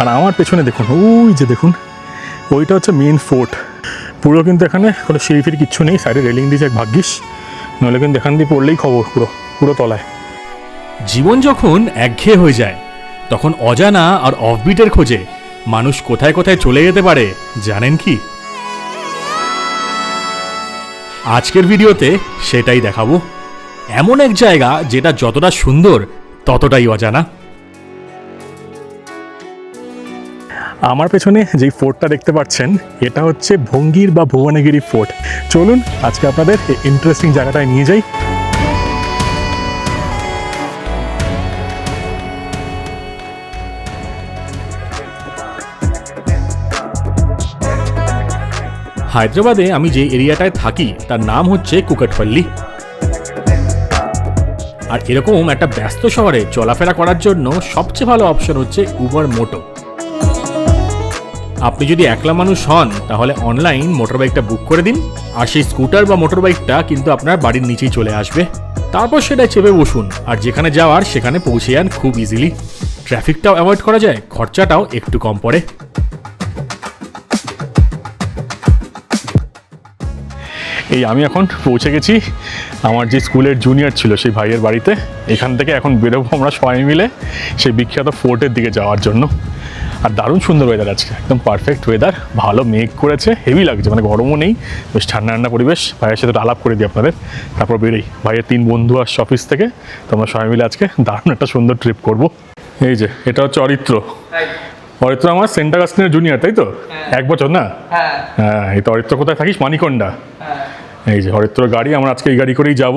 আর আমার পেছনে দেখুন, ওই যে দেখুন, ওইটা হচ্ছে মেন ফোর্ট পুরো কিন্তু এখানে কোনো সিঁড়ি ফিরি কিচ্ছু নেই সাইডে রেলিং দিয়েছে ভাগ্যিস। নইলে কিন্তু এখান দিয়ে পড়লেই খবর পুরো পুরো তলায়। জীবন যখন একঘেয়ে হয়ে যায়, তখন অজানা আর অফবিটের খোঁজে মানুষ কোথায় কোথায় চলে যেতে পারে, জানেন কি? আজকের ভিডিওতে সেটাই দেখাবো। এমন এক জায়গা যেটা যতটা সুন্দর, ততটাই অজানা। আমার পেছনে যেই ফোর্টটা দেখতে পাচ্ছেন, এটা হচ্ছে ভঙ্গির বা ভুবনগিরি ফোর্ট। চলুন, আজকে আপনাদের এই ইন্টারেস্টিং জায়গাটায় নিয়ে যাই। হায়দ্রাবাদে আমি যে এরিয়াটায় থাকি, তার নাম হচ্ছে কুকাটপল্লী। আর এরকম একটা ব্যস্ত শহরে চলাফেরা করার জন্য সবচেয়ে ভালো অপশন হচ্ছে উবার মোটো। আপনি যদি একলা মানুষ হন, তাহলে অনলাইন মোটরবাইকটা বুক করে দিন। আর সেই স্কুটার বা মোটরবাইকটা কিন্তু আপনার বাড়ির নিচেই চলে আসবে। তারপর সেটা চেপে বসুন, আর যেখানে যাওয়ার সেখানে পৌঁছে যান খুব ইজিলি ট্রাফিকটাও অ্যাভয়েড করা যায়, খরচাটাও একটু কম পড়ে। এই আমি এখন পৌঁছে গেছি। আমার যে স্কুলের জুনিয়র ছিল, সেই ভাইয়ের বাড়িতে। এখান থেকে এখন বেরোবো আমরা সবাই মিলে, সেই বিখ্যাত ফোর্টের দিকে যাওয়ার জন্য। আর দারুণ সুন্দর ওয়েদার আজকে। একদম পারফেক্ট ওয়েদার ভালো মেঘ করেছে হেভি লাগছে মানে গরমও নেই বেশ ঠান্ডা ঠান্ডা পরিবেশ। ভাইয়ের সাথে আলাপ করে দিই আপনাদের। তারপর বেরোই। ভাইয়ের তিন বন্ধু আসছে অফিস থেকে। তো আমরা সবাই মিলে আজকে দারুণ একটা সুন্দর ট্রিপ করব। এই যে এটা হচ্ছে অরিত্র। অরিত্র আমার সেন্টার অগাস্টিনের জুনিয়র তাই তো? এক বছর না? হ্যাঁ। হ্যাঁ এই তো অরিত্র কোথায় থাকিস? মানিকন্ডা। হ্যাঁ। এই যে হরিত্র গাড়ি আমরা আজকে এই গাড়ি করেই যাব।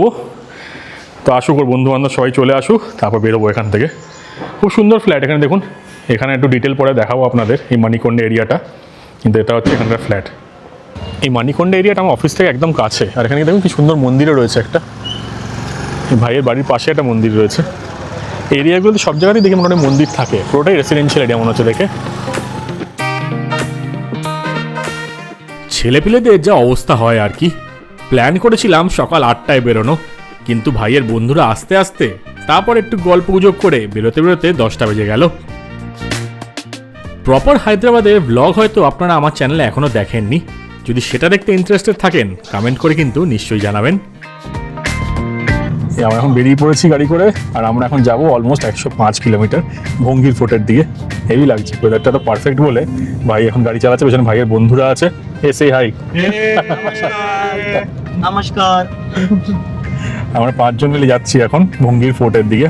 তো আসুক ওর বন্ধু বান্ধব সবাই চলে আসুক। তারপর বেরোবো এখান থেকে। খুব সুন্দর ফ্ল্যাট এখানে দেখুন। এখানে একটু ডিটেল পরে দেখাবো আপনাদের এই মানিকন্ডা এরিয়াটা কিন্তু এটা হচ্ছে এখানকার ফ্ল্যাট এই মানিকন্ডা এরিয়াটা আমার অফিস থেকে একদম কাছে। আর এখানে দেখুন কি সুন্দর মন্দিরও রয়েছে একটা। ভাইয়ের বাড়ির পাশে একটা মন্দির রয়েছে। এরিয়াগুলোতে সব জায়গাতেই দেখি মোটামুটি মন্দির থাকে। পুরোটাই রেসিডেন্সিয়াল এরিয়া মনে হচ্ছে দেখে। ছেলেপিলেদের যা অবস্থা হয় আর কি। প্ল্যান করেছিলাম সকাল আটটায় বেরোনো। কিন্তু ভাইয়ের বন্ধুরা আসতে আসতে তারপর একটু গল্প গুজব করে বেরোতে বেরোতে দশটা বেজে গেল। প্রপার হায়দ্রাবাদের ব্লগ হয়তো আপনারা আমার চ্যানেলে এখনও দেখেননি। যদি সেটা দেখতে ইন্টারেস্টেড থাকেন কমেন্ট করে কিন্তু নিশ্চয়ই জানাবেন। আমরা এখন বেরিয়ে পড়েছি গাড়ি করে আর আমরা এখন যাব অলমোস্ট একশো পাঁচ কিলোমিটার ভঙ্গির ফোর্টের দিকে। হেভি লাগছে ওয়েদারটা তো পারফেক্ট বলে। ভাই এখন গাড়ি চালাচ্ছে পেছনে ভাইয়ের বন্ধুরা আছে। এসে হাই নমস্কার। আমরা পাঁচজন মিলে যাচ্ছি এখন ভঙ্গির ফোর্টের দিকে।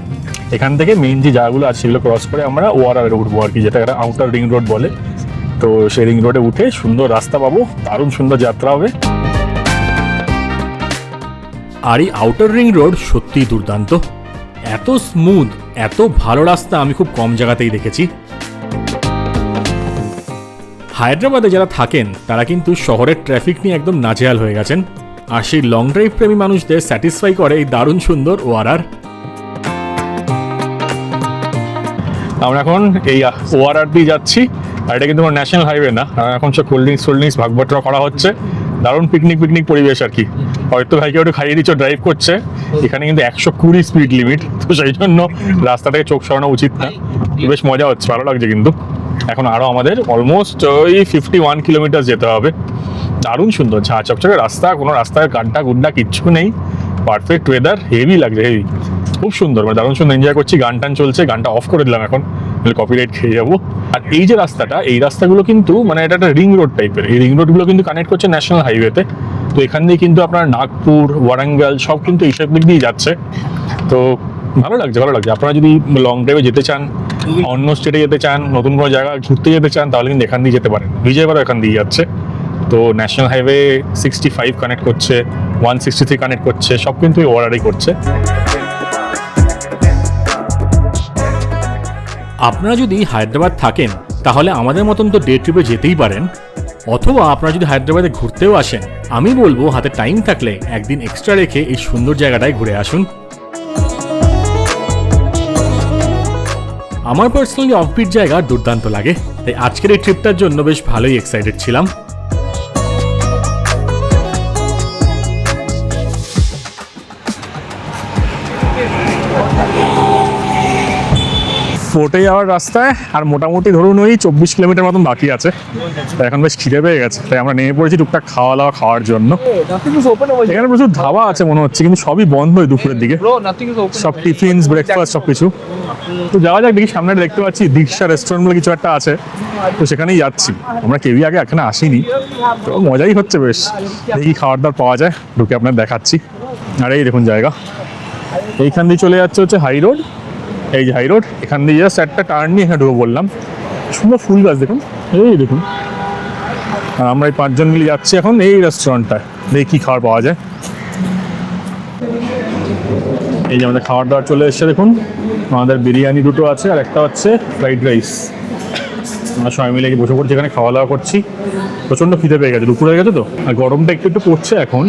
এখান থেকে মেইন যে জায়গাগুলো আছে সেগুলো ক্রস করে আমরা ওয়ারারে উঠবো আর কি যেটা আউটার রিং রোড বলে। তো সেই রিং রোডে উঠে সুন্দর রাস্তা পাবো, দারুণ সুন্দর যাত্রা হবে। আর এই আউটার রিং রোড সত্যিই দুর্দান্ত। এত স্মুথ এত ভালো রাস্তা আমি খুব কম জায়গাতেই দেখেছি। হায়দ্রাবাদে যারা থাকেন, তারা কিন্তু শহরের ট্রাফিক নিয়ে একদম নাজেহাল হয়ে গেছেন। আর সেই লং ড্রাইভ প্রেমী মানুষদের স্যাটিসফাই করে এই দারুণ সুন্দর ওয়ারার। আমরা এখন এই ওআরআর দিয়ে যাচ্ছি, আর এটা কিন্তু ন্যাশনাল হাইওয়ে না। এখন সব কোল্ড ড্রিঙ্কস কোল্ড ড্রিঙ্কস করা হচ্ছে। দারুণ পিকনিক পিকনিক পরিবেশ আর কি। হয়তো ভাইকে একটু খাইয়ে দিচ্ছ ড্রাইভ করছে। এখানে কিন্তু একশো কুড়ি স্পিড লিমিট তো সেই জন্য রাস্তা থেকে চোখ সরানো উচিত না। বেশ মজা হচ্ছে, ভালো লাগছে কিন্তু। এখন আরও আমাদের অলমোস্ট ওই ফিফটি ওয়ান কিলোমিটার যেতে হবে। দারুণ সুন্দর, ঝাঁ চকচকে রাস্তা, কোনো রাস্তায় গাড্ডা গুড্ডা কিচ্ছু নেই। পারফেক্ট ওয়েদার হেভি লাগছে হেভি খুব সুন্দর মানে দারুণ সুন্দর এনজয় করছি গান টান চলছে, গানটা অফ করে দিলাম এখন। কপিরাইট খেয়ে যাব। আর এই যে রাস্তাটা, এই রাস্তাগুলো কিন্তু মানে এটা একটা রিং রোড টাইপের এই রিং রোডগুলো কিন্তু কানেক্ট করছে ন্যাশনাল হাইওয়েতে তো। এখান দিয়ে কিন্তু আপনার নাগপুর, ওয়ারাঙ্গাল, সব কিন্তু এইসব দিক দিয়ে যাচ্ছে। তো ভালো লাগছে ভালো লাগছে। আপনারা যদি লং ড্রাইভে যেতে চান, অন্য স্টেটে যেতে চান, নতুন কোনো জায়গা ঘুরতে যেতে চান, তাহলে কিন্তু এখান দিয়ে যেতে পারেন। বিজয়বাড়া এখান দিয়ে যাচ্ছে। তো national highway sixty five connect করছে। ওয়ান সিক্সটি থ্রি কানেক্ট করছে, সব কিন্তু ওয়ারারই করছে। আপনারা যদি হায়দ্রাবাদ থাকেন, তাহলে আমাদের মতন তো ডে ট্রিপে যেতেই পারেন। অথবা আপনারা যদি হায়দ্রাবাদে ঘুরতেও আসেন, আমি বলব হাতে টাইম থাকলে একদিন এক্সট্রা রেখে এই সুন্দর জায়গাটায় ঘুরে আসুন। আমার পার্সোনালি অফবিট জায়গা দুর্দান্ত লাগে, তাই আজকের এই ট্রিপটার জন্য বেশ ভালোই এক্সাইটেড ছিলাম। ফোর্টে যাওয়ার রাস্তায় আর মোটামুটি ধরুন ওই চব্বিশ কিলোমিটার মতন বাকি আছে। তাই এখন বেশ খিদে পেয়ে গেছে তাই আমরা নেমে পড়েছি টুকটাক খাওয়া দাওয়া খাওয়ার জন্য. এখানে প্রচুর ধাবা আছে মনে হচ্ছে কিন্তু সবই বন্ধ ওই দুপুরের দিকে. সব টিফিনস ব্রেকফাস্ট সব কিছু তো যাওয়া যাক দেখি সামনে দেখতে পাচ্ছি দীক্ষা রেস্টুরেন্ট বলে কিছু একটা আছে। তো সেখানেই যাচ্ছি। আমরা কেউই আগে এখানে আসিনি। তো মজাই হচ্ছে বেশ। দেখি খাবার দাবার পাওয়া যায় ঢুকে আপনার দেখাচ্ছি। আর এই দেখুন জায়গা। এইখান দিয়ে চলে যাচ্ছে হচ্ছে হাই রোড। এই যে হাই রোড এখান দিয়ে জাস্ট একটা টার্ন নিয়ে এখানে ঢুকে বললাম সুন্দর ফুল গাছ দেখুন। এই দেখুন। আর আমরা এই পাঁচজন মিলে যাচ্ছি এখন এই রেস্টুরেন্টটায় দেখি কী খাবার পাওয়া যায়। এই যে আমাদের খাবার দাবার চলে এসেছে, দেখুন। আমাদের বিরিয়ানি দুটো আছে, আর একটা হচ্ছে ফ্রাইড রাইস আমরা সবাই মিলে বসে পড়ছি, এখানে খাওয়া দাওয়া করছি। প্রচণ্ড খিদে পেয়ে গেছে, দুপুর হয়ে গেছে তো। আর গরমটা একটু একটু পড়ছে এখন।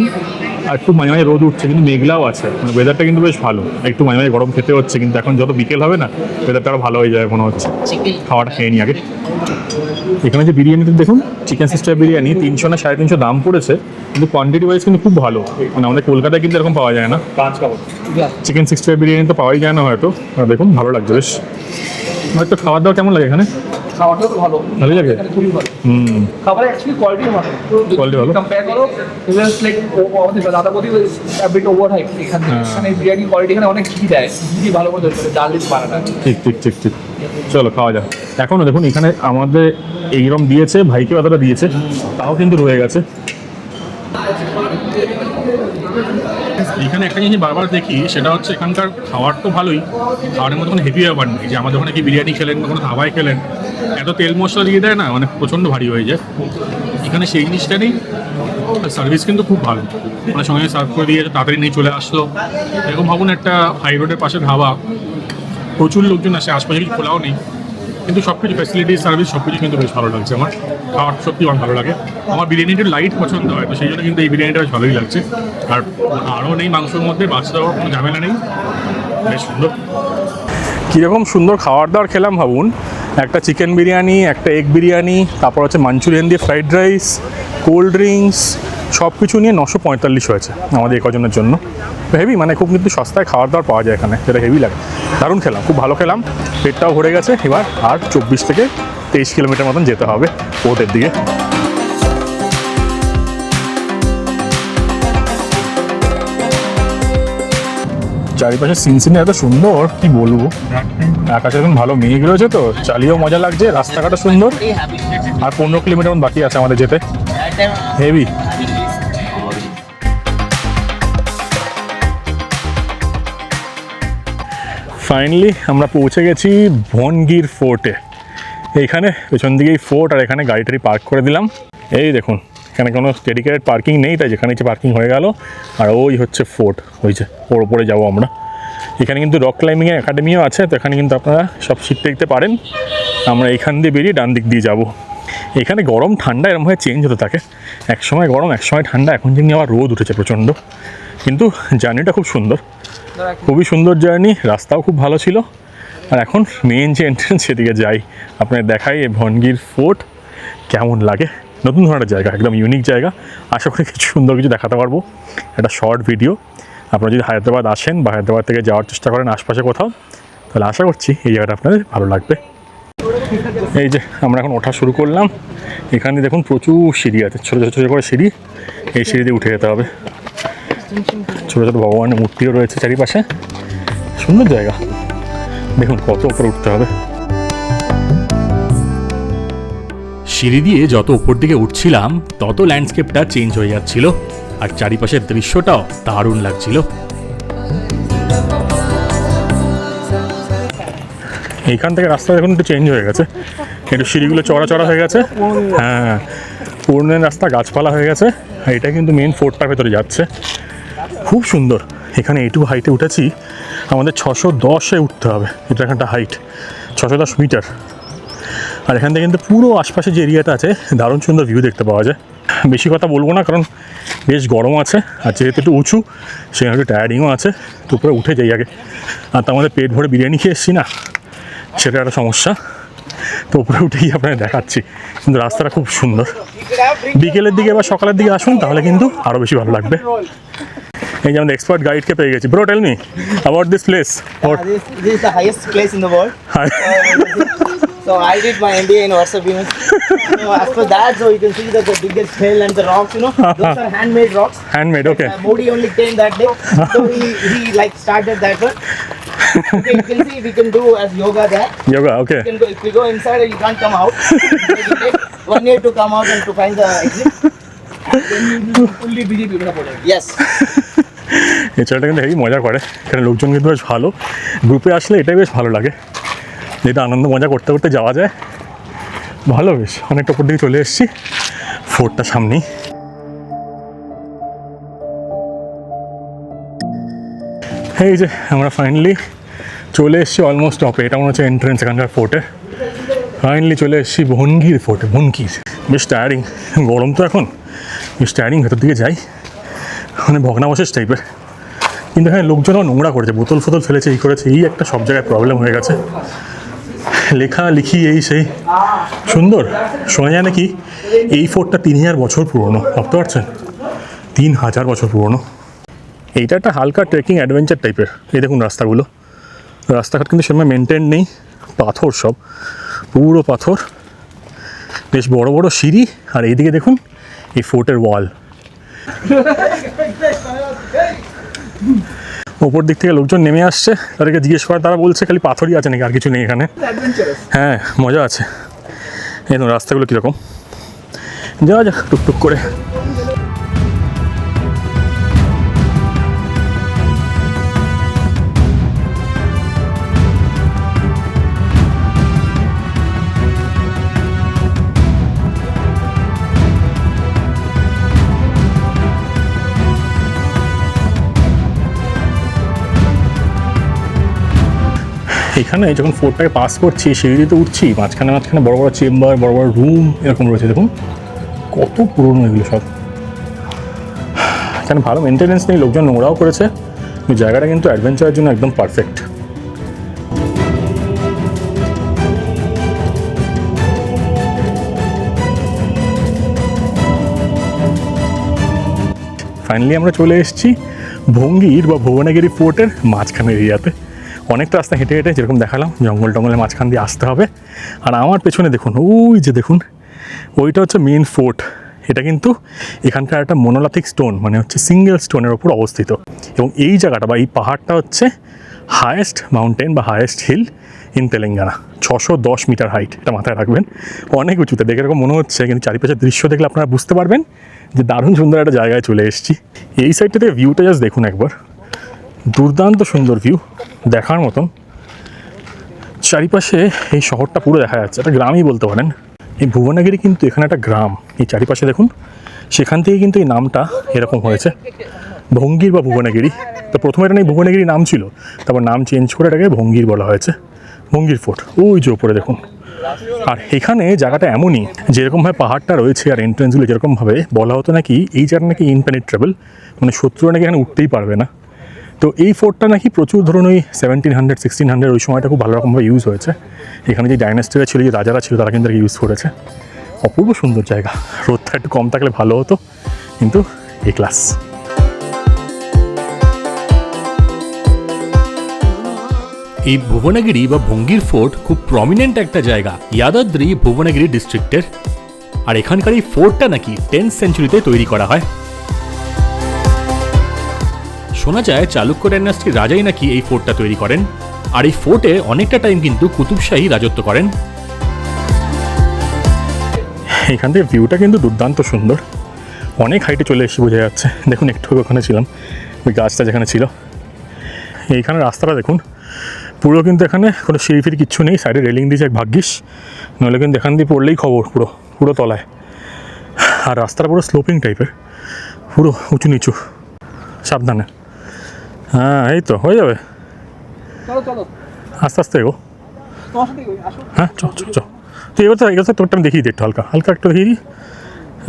আর একটু মাঝে মাঝে রোদ উঠছে কিন্তু মেঘলাও আছে। মানে ওয়েদারটা কিন্তু বেশ ভালো। একটু মাঝে মাঝে গরম খেতে হচ্ছে কিন্তু এখন যত বিকেল হবে না ওয়েদারটা আরও ভালো হয়ে যাবে মনে হচ্ছে। খাওয়াটা খেয়ে নিই আগে। এখানে যে বিরিয়ানিটা দেখুন চিকেন সিস্টার বিরিয়ানি তিনশো না সাড়ে তিনশো দাম পড়েছে কিন্তু কোয়ান্টিটি ওয়াইজ কিন্তু খুব ভালো। মানে আমাদের কলকাতায় কিন্তু এরকম পাওয়া যায় না। চিকেন সিক্সটি বিরিয়ানি তো পাওয়াই যায় না হয়তো। দেখুন ভালো লাগছে বেশ। হয়তো খাওয়া দাওয়া কেমন লাগে এখানে? তো ভালো। ভালোই লাগে? খুবই ভালো। হুম। খাবার অ্যাকচুয়ালি কোয়ালিটি ভালো। Quality ভালো? কম্পেয়ার করো ইটস লাইক আমাদের দাদাবদি বিট ওভার হাইপ এখানে। হ্যাঁ। এখানে বিরিয়ানি কোয়ালিটি এখানে অনেক ঘি দেয়। ঘি ভালো করে ডাল দিয়ে ঠিক ঠিক ঠিক ঠিক। চলো খাওয়া যাক। এখনও দেখুন এখানে আমাদের এইরকম দিয়েছে ভাইকে অতটা দিয়েছে তাও কিন্তু রয়ে গেছে। এখানে একটা জিনিস বারবার দেখি, সেটা হচ্ছে এখানকার খাবার তো ভালোই খাবারের মধ্যে কোনো হেভি ব্যাপার নেই। যে আমাদের ওখানে কি বিরিয়ানি খেলেন বা কোনো ধাবায় খেলেন, এত তেল মশলা দিয়ে দেয় না মানে প্রচণ্ড ভারী হয়ে যায়। এখানে সেই জিনিসটা নেই সার্ভিস কিন্তু খুব ভালো। মানে সঙ্গে সার্ভ করে দিয়ে তাড়াতাড়ি নিয়ে চলে আসলো। এরকম ভাবুন একটা হাই রোডের পাশে ধাবা, প্রচুর লোকজন আসে, আশপাশে কিছু খোলাও নেই। কিন্তু সব কিছু ফ্যাসিলিটি সার্ভিস সব কিছু কিন্তু বেশ ভালো লাগছে আমার। খাবার সত্যি আমার ভালো লাগে। আমার বিরিয়ানিটা লাইট পছন্দ হয়, তো সেই জন্য কিন্তু এই বিরিয়ানিটা বেশ ভালোই লাগছে। আর আরও নেই মাংসের মধ্যে বাচ্চা দেওয়ার কোনো ঝামেলা নেই। বেশ সুন্দর। কীরকম সুন্দর খাবার দাবার খেলাম ভাবুন। একটা চিকেন বিরিয়ানি, একটা এগ বিরিয়ানি, তারপর হচ্ছে মাঞ্চুরিয়ান দিয়ে ফ্রাইড রাইস কোল্ড ড্রিঙ্কস সব কিছু নিয়ে নশো পঁয়তাল্লিশ হয়েছে আমাদের একজনের জন্য। হেভি মানে খুব কিন্তু সস্তায় খাবার দাবার পাওয়া যায় এখানে, যেটা হেভি লাগে। দারুণ খেলাম, খুব ভালো খেলাম। পেটটাও ভরে গেছে, এবার আর চব্বিশ থেকে তেইশ কিলোমিটার মতন যেতে হবে পোর্টের দিকে। চারিপাশে সিনসিনে এত সুন্দর, কি বলব? আকাশে এখন ভালো মেঘ রয়েছে তো, চালিয়েও মজা লাগছে, রাস্তাঘাটও সুন্দর। আর পনেরো কিলোমিটার বাকি আছে আমাদের যেতে। হেভি ফাইনালি আমরা পৌঁছে গেছি ভনগির ফোর্টে এইখানে, পেছন দিকেই ফোর্ট আর এখানে গাড়ি টাড়ি পার্ক করে দিলাম। এই দেখুন, এখানে কোনো ডেডিকেটেড পার্কিং নেই, তাই যেখানে ইচ্ছে পার্কিং হয়ে গেল, আর ওই হচ্ছে ফোর্ট ওই যে, ওর ওপরে যাব আমরা। এখানে কিন্তু রক ক্লাইম্বিংয়ের একাডেমিও আছে, তো এখানে কিন্তু আপনারা সব সিট দেখতে পারেন। আমরা এখান দিয়ে বেরিয়ে ডান দিক দিয়ে যাব। এখানে গরম, ঠান্ডা এরমভাবে চেঞ্জ হতে থাকে এক সময় গরম এক সময় ঠান্ডা, এখন যেমনি আবার রোদ উঠেছে প্রচণ্ড। কিন্তু জার্নিটা খুব সুন্দর। খুবই সুন্দর জার্নি, রাস্তাও খুব ভালো ছিল। আর এখন মেন যে এন্ট্রেন্স সেদিকে যাই আপনার দেখাই এই ভনগির ফোর্ট কেমন লাগে? নতুন ধরনের জায়গা, একদম ইউনিক জায়গা। আশা করি কিছু সুন্দর কিছু দেখাতে পারব। একটা শর্ট ভিডিও আপনারা যদি হায়দ্রাবাদ আসেন বা হায়দ্রাবাদ থেকে যাওয়ার চেষ্টা করেন আশপাশে কোথাও, তাহলে আশা করছি এই জায়গাটা আপনাদের ভালো লাগবে। এই যে আমরা এখন ওঠা শুরু করলাম। এখানে দেখুন প্রচুর সিঁড়ি আছে, ছোটো ছোটো ছোটো করে সিঁড়ি। এই সিঁড়ি দিয়ে উঠে যেতে হবে। ছোটো ছোটো ভগবানের মূর্তিও রয়েছে চারিপাশে। সুন্দর জায়গা। দেখুন, কত উপরে উঠতে হবে। সিঁড়ি দিয়ে যত উপর দিকে উঠছিলাম, তত ল্যান্ডস্কেপটা চেঞ্জ হয়ে যাচ্ছিল। আর চারিপাশের দৃশ্যটাও দারুণ লাগছিল। এইখান থেকে রাস্তা দেখুন, একটু চেঞ্জ হয়ে গেছে। একটু সিঁড়িগুলো চড়া চড়া হয়ে গেছে। হ্যাঁ পুরনো রাস্তা গাছপালা হয়ে গেছে। এটা কিন্তু মেন ফোর্টটার ভেতরে যাচ্ছে। খুব সুন্দর। এখানে এইটুকু হাইটে উঠেছি। আমাদের ছশো দশে উঠতে হবে। এটা একটা হাইট ছশো দশ মিটার আর এখান থেকে কিন্তু পুরো আশপাশে যে এরিয়াটা আছে, দারুণ সুন্দর ভিউ দেখতে পাওয়া যায়। বেশি কথা বলব না, কারণ বেশ গরম আছে। আর যেহেতু একটু উঁচু, সেখানে একটু টায়ারিংও আছে। তো উপরে উঠে যাই আগে। আর তো আমাদের পেট ভরে বিরিয়ানি খেয়ে এসছি না? সেটা একটা সমস্যা। তো উপরে উঠেই আপনাকে দেখাচ্ছি। কিন্তু রাস্তাটা খুব সুন্দর। বিকেলের দিকে বা সকালের দিকে আসুন, তাহলে কিন্তু আরও বেশি ভালো লাগবে। এই যে আমাদের এক্সপার্ট গাইডকে পেয়ে গেছি bro tell me about this place Uh, this, this is the highest place in the world. So I did my MBA in Warsaw Venus. So as for that, so you can see that the biggest hill and the rocks, you know, those are handmade rocks. Handmade okay Uh, Modi only came that day, so he, he like started that one. Okay, you can see we can do as yoga there. Yoga okay You can go, if we go inside, you can't come out. It will take one year to come out and to find the exit. Fully BJP ওটা পড়ে Yes. এই কিন্তু heavy মজা করে। এখানে লোকজন কিন্তু বেশ ভালো। গ্রুপে আসলে এটাই বেশ ভালো লাগে। যেটা আনন্দ মজা করতে করতে যাওয়া যায়। ভালো বেশ, অনেকটা উপর দিকে চলে এসেছি। ফোর্টটা সামনেই। এই যে, আমরা ফাইনালি চলে এসেছি অলমোস্ট টপে এটা মনে হচ্ছে এন্ট্রেন্স এখানকার ফোর্টে ফাইনালি চলে এসেছি ভনগির ফোর্টে বনগির। বেশ টায়ারিং গরম তো এখন। বেশ টায়ারিং ভেতর দিকে যাই। মানে ভগ্নাবশেষ টাইপের কিন্তু এখানে লোকজনও নোংরা করেছে, বোতল ফোতল ফেলেছে এই করেছে, এই একটা সব জায়গায় প্রবলেম হয়ে গেছে। লেখা লিখি এই সেই। সুন্দর। শোনা যায় নাকি? এই ফোর্টটা তিন হাজার বছর পুরনো, ভাবতে পারছেন? তিন হাজার বছর পুরনো। এইটা একটা হালকা ট্রেকিং অ্যাডভেঞ্চার টাইপের এই দেখুন রাস্তাগুলো। রাস্তাঘাট কিন্তু সেরকম মেনটেন নেই। পাথর সব। পুরো পাথর। বেশ বড় বড় সিঁড়ি। আর এইদিকে দেখুন, এই ফোর্টের ওয়াল ওপর দিক থেকে লোকজন নেমে আসছে। তাদেরকে জিজ্ঞেস করে তারা বলছে খালি পাথরই আছে নাকি আর কিছু নেই এখানে। হ্যাঁ মজা আছে। এই রাস্তাগুলো কীরকম। যাওয়া যাক টুকটুক করে। এখানে যখন ফোর্টটাকে পাস করছি সিঁড়িতে উঠছি, মাঝখানে মাঝখানে বড় বড় চেম্বার বড় বড় রুম এরকম রয়েছে। দেখুন, কত পুরনো এগুলো সব। এখানে ভালো মেনটেনেন্স নেই, লোকজন নোংরাও করেছে। জায়গাটা কিন্তু অ্যাডভেঞ্চারের জন্য একদম পারফেক্ট ফাইনালি আমরা চলে এসেছি ভঙ্গির বা ভুবনগিরি ফোর্টের মাঝখানে এরিয়াতে অনেকটা রাস্তা হেঁটে হেঁটে যেরকম দেখালাম, জঙ্গল টঙ্গলের মাঝখান দিয়ে আসতে হবে। আর আমার পেছনে দেখুন, ওই যে দেখুন, ওইটা হচ্ছে মেন ফোর্ট এটা কিন্তু এখানকার একটা মোনোলাথিক স্টোন মানে হচ্ছে সিঙ্গেল স্টোনের ওপর অবস্থিত। এবং এই জায়গাটা বা এই পাহাড়টা হচ্ছে হায়েস্ট মাউন্টেন বা হায়েস্ট হিল ইন তেলেঙ্গানা ছশো দশ মিটার হাইট এটা মাথায় রাখবেন। অনেক উঁচুতে, দেখে এরকম মনে হচ্ছে, কিন্তু চারিপাশের দৃশ্য দেখলে আপনারা বুঝতে পারবেন যে দারুণ সুন্দর একটা জায়গায় চলে এসেছি। এই সাইডটা থেকে ভিউটা জাস্ট দেখুন একবার। দুর্দান্ত সুন্দর ভিউ দেখার মতন। চারিপাশে এই শহরটা পুরো দেখা যাচ্ছে, একটা গ্রামই বলতে পারেন। এই ভুবনগিরি কিন্তু এখানে একটা গ্রাম, এই চারিপাশে দেখুন, সেখান থেকে কিন্তু এই নামটা এরকম হয়েছে। ভঙ্গির বা ভুবনগিরি, তো প্রথমে এটা নেই, ভুবনগিরি নাম ছিল, তারপর নাম চেঞ্জ করে এটাকে ভঙ্গির বলা হয়েছে, ভঙ্গির ফোর্ট, ওই যে ওপরে দেখুন। আর এখানে জায়গাটা এমনই, যেরকমভাবে পাহাড়টা রয়েছে আর এন্ট্রেন্সগুলো যেরকমভাবে, বলা হতো নাকি এই জায়গাটা নাকি ইনপেনিট্রেবল মানে শত্রুরা নাকি এখানে উঠতেই পারবে না। তো এই ফোর্টটা নাকি প্রচুর ধরুন ওই সেভেন্টিন হান্ড্রেড সিক্সটিন হান্ড্রেড ওই সময়টা খুব ভালো রকমভাবে ইউজ হয়েছে। এখানে যে ডাইনাস্টিরা ছিল, যে রাজারা ছিল, তারা কিন্তু ইউজ করেছে। অপূর্ব সুন্দর জায়গা। রোদটা একটু কম থাকলে ভালো হতো, কিন্তু এ ক্লাস এই ভুবনগিরি বা ভঙ্গির ফোর্ট খুব প্রমিনেন্ট একটা জায়গা, ইয়াদাদ্রি ভুবনগিরি ডিস্ট্রিক্টের আর এখানকার এই ফোর্টটা নাকি টেন্থ সেঞ্চুরিতে তৈরি করা হয়। শোনা যায় চালুক্য ডাইনাস্টির রাজাই নাকি এই ফোর্টটা তৈরি করেন। আর এই ফোর্টে অনেকটা টাইম কিন্তু কুতুবশাহী রাজত্ব করেন। এখান থেকে ভিউটা কিন্তু দুর্দান্ত সুন্দর। অনেক হাইটে চলে এসেছি বোঝা যাচ্ছে। দেখুন, একটু ওখানে ছিলাম। ওই গাছটা যেখানে ছিল। এইখানে রাস্তাটা দেখুন। পুরো কিন্তু এখানে কোনো সিঁড়ি ফিরি কিচ্ছু নেই। সাইডে রেলিং দিয়েছে এক ভাগ্যিস। নইলে কিন্তু এখান দিয়ে পড়লেই খবর পুরো পুরো তলায়। আর রাস্তাটা পুরো স্লোপিং টাইপের পুরো উঁচু নিচু সাবধানে। হ্যাঁ এই তো হয়ে যাবে। চলো চলো। আস্তে আস্তে এগো। হ্যাঁ চ চ চ এবার তো এবার তো তোরটা আমি দেখিয়ে দিই একটু হালকা। হালকা একটু দেখিয়ে দিই।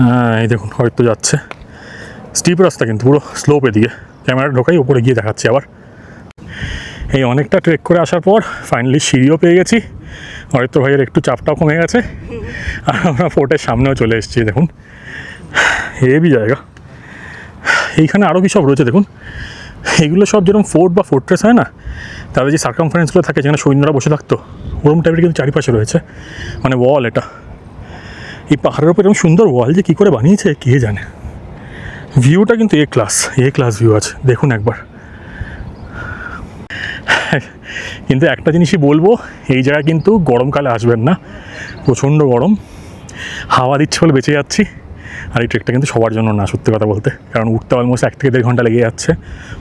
হ্যাঁ এই দেখুন হয়তো যাচ্ছে। স্টিপ রাস্তা কিন্তু পুরো স্লোপ এদিকে। ক্যামেরা ঢোকাই উপরে গিয়ে দেখাচ্ছি আবার। এই অনেকটা ট্রেক করে আসার পর ফাইনালি সিঁড়িও পেয়ে গেছি। হয়তো ভাইয়ের একটু চাপটাও কমে গেছে। আর আমরা ফোর্টের সামনেও চলে এসেছি দেখুন। হেভি জায়গা। এইখানে আরও কি সব রয়েছে দেখুন। এগুলো সব যেরকম ফোর্ট বা ফোর্ট্রেস হয় না তাদের যে সার্কামফারেন্সগুলো থাকে যেখানে সৈন্যরা বসে থাকতো, ওরম টাইপের কিন্তু চারিপাশে রয়েছে। মানে ওয়াল এটা। এই পাহাড়ের উপর এরকম সুন্দর ওয়াল যে কী করে বানিয়েছে, কে জানে? ভিউটা কিন্তু A class A class view আছে। দেখুন একবার। কিন্তু একটা জিনিসই বলব, এই জায়গায় কিন্তু গরমকালে আসবেন না। প্রচণ্ড গরম। হাওয়া দিচ্ছে বলে বেঁচে যাচ্ছি। আর এই ট্রেকটা কিন্তু সবার জন্য না, সত্যি কথা বলতে। কারণ উঠতে অলমোস্ট এক থেকে দেড় ঘণ্টা লেগে যাচ্ছে।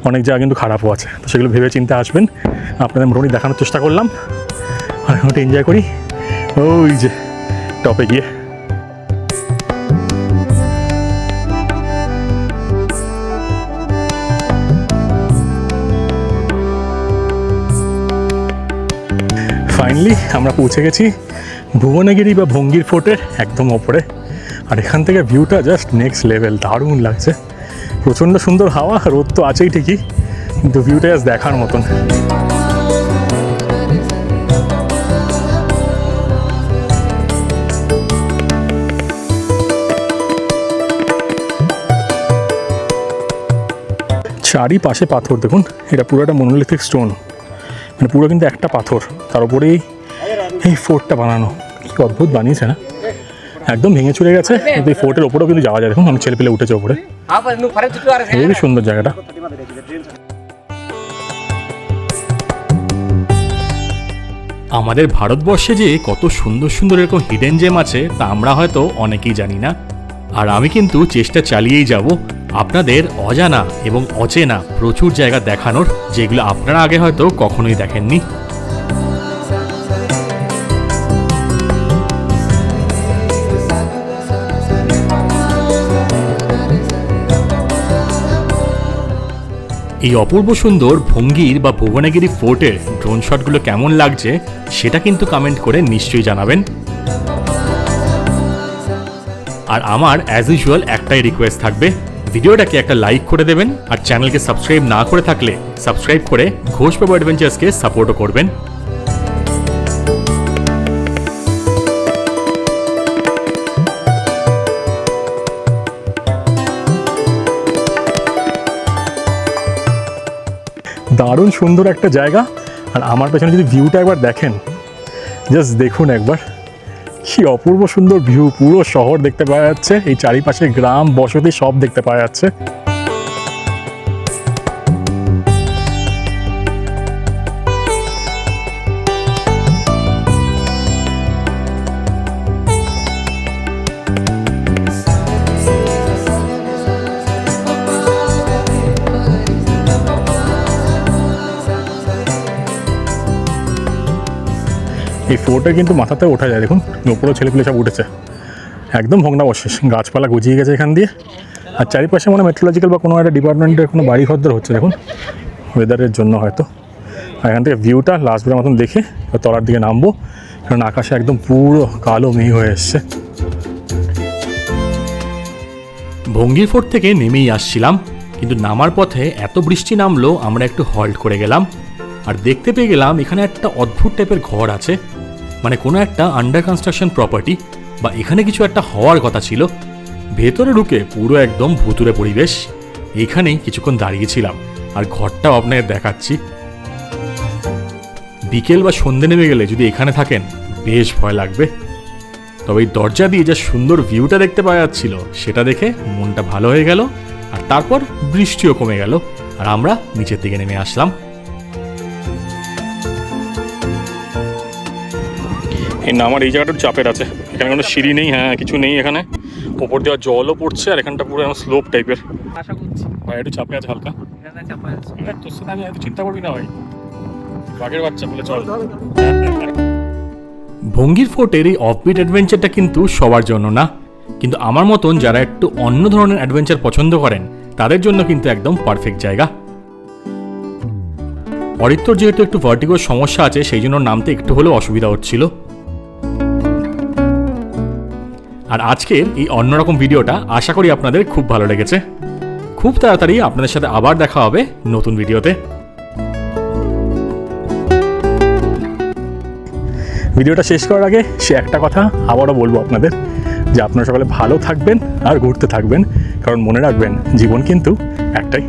অনেক জায়গা কিন্তু খারাপও আছে। তো সেগুলো ভেবে চিন্তে আসবেন। আপনাদের মোটামুটি দেখানোর চেষ্টা করলাম। আর এখন এনজয় করি। ওই যে টপে গিয়ে। ফাইনালি আমরা পৌঁছে গেছি ভুবনগিরি বা ভঙ্গির ফোর্টের একদম ওপরে। আর এখান থেকে ভিউটা জাস্ট নেক্সট লেভেল দারুণ লাগছে। প্রচণ্ড সুন্দর হাওয়া, রোদ তো আছেই ঠিকই, কিন্তু ভিউটা জাস্ট দেখার মতন। চারিপাশে পাথর, দেখুন, এটা পুরো একটা মনোলিথিক স্টোন মানে পুরো কিন্তু একটা পাথর, তার উপরেই এই ফোর্টটা বানানো। কি অদ্ভুত বানিয়েছে না? একদম ভেঙে চলে গেছে কিন্তু এই ফোর্টের ওপরেও কিন্তু যাওয়া যায়। দেখুন অনেক ছেলে পেলে উঠেছে ওপরে। হেবি সুন্দর জায়গাটা। আমাদের ভারতবর্ষে যে কত সুন্দর সুন্দর এরকম হিডেন জেম আছে তা আমরা হয়তো অনেকেই জানি না। আর আমি কিন্তু চেষ্টা চালিয়েই যাব আপনাদের অজানা এবং অচেনা প্রচুর জায়গা দেখানোর যেগুলো আপনারা আগে হয়তো কখনোই দেখেননি। এই অপূর্ব সুন্দর ভঙ্গির বা ভুবনাগিরি ফোর্টের ড্রোন শটগুলো কেমন লাগছে সেটা কিন্তু কমেন্ট করে নিশ্চয়ই জানাবেন। আর আমার অ্যাজ ইউজুয়াল একটাই রিকোয়েস্ট থাকবে। ভিডিওটাকে একটা লাইক করে দেবেন আর চ্যানেলকে সাবস্ক্রাইব না করে থাকলে সাবস্ক্রাইব করে ঘোষ বাবু অ্যাডভেঞ্চার্সকে সাপোর্টও করবেন। দারুণ সুন্দর একটা জায়গা। আর আমার পেছনে যদি ভিউটা একবার দেখেন জাস্ট দেখুন একবার। কি অপূর্ব সুন্দর ভিউ পুরো শহর দেখতে পাওয়া যাচ্ছে। এই চারিপাশে গ্রাম, বসতি সব দেখতে পাওয়া যাচ্ছে। ফোর্টে কিন্তু মাথাতে ওঠা যায়। দেখুন ওপরেও ছেলেপুলে সব উঠেছে। একদম ভগ্নাবশেষ গাছপালা গজিয়ে গেছে এখান দিয়ে। আর চারিপাশে মানে মেট্রোলজিক্যাল বা কোনো একটা ডিপার্টমেন্টের কোনো বাড়ি ঘরদর হচ্ছে, দেখুন। ওয়েদারের জন্য হয়তো। আর এখান থেকে ভিউটা লাস্ট বেলার মতন দেখে তলার দিকে নামবো। কারণ আকাশে একদম পুরো কালো মেঘ হয়ে এসছে। ভঙ্গির ফোর্ট থেকে নেমেই আসছিলাম, কিন্তু নামার পথে এত বৃষ্টি নামলো, আমরা একটু হল্ট করে গেলাম। আর দেখতে পেয়ে গেলাম এখানে একটা অদ্ভুত টাইপের ঘর আছে। মানে কোনো একটা আন্ডার কনস্ট্রাকশন প্রপার্টি বা এখানে কিছু একটা হওয়ার কথা ছিল, ভেতরে ঢুকে পুরো একদম ভুতুরে পরিবেশ, এখানেই কিছুক্ষণ দাঁড়িয়েছিলাম আর ঘরটাও আপনাদের দেখাচ্ছি। বিকেল বা সন্ধে নেমে গেলে যদি এখানে থাকেন, বেশ ভয় লাগবে। তবে এই দরজা দিয়ে যা সুন্দর ভিউটা দেখতে পাওয়া যাচ্ছিল, সেটা দেখে মনটা ভালো হয়ে গেল আর তারপর বৃষ্টিও কমে গেল আর আমরা নিচের দিকে নেমে আসলাম। এই না আমার এই জায়গাটা চাপের আছে। এখানে কোনো সিঁড়ি নেই হ্যাঁ কিছু নেই এখানে। ওপর দেওয়া জলও পড়ছে আর এখানটা পুরো স্লোপ টাইপের। আশা করছি। ভাই একটু চাপে আছে হালকা। এখানে চাপা আছে। হ্যাঁ, তোর সাথে আমি চিন্তা করবি না ভাই। বাঘের বাচ্চা বলে চল। ভঙ্গির ফোর্টের এই অফবিট অ্যাডভেঞ্চারটা কিন্তু সবার জন্য না। কিন্তু আমার মতন যারা একটু অন্য ধরনের অ্যাডভেঞ্চার পছন্দ করেন তাদের জন্য কিন্তু একদম পারফেক্ট জায়গা। অরিত্তর যেহেতু একটু ভার্টিগোর সমস্যা আছে সেই জন্য নামতে একটু হলেও অসুবিধা হচ্ছিল। আর আজকের এই অন্যরকম ভিডিওটা আশা করি আপনাদের খুব ভালো লেগেছে। খুব তাড়াতাড়ি আপনাদের সাথে আবার দেখা হবে নতুন ভিডিওতে। ভিডিওটা শেষ করার আগে সে একটা কথা আবারও বলব আপনাদের, যে আপনারা সকালে ভালো থাকবেন আর ঘুরতে থাকবেন। কারণ মনে রাখবেন, জীবন কিন্তু একটাই।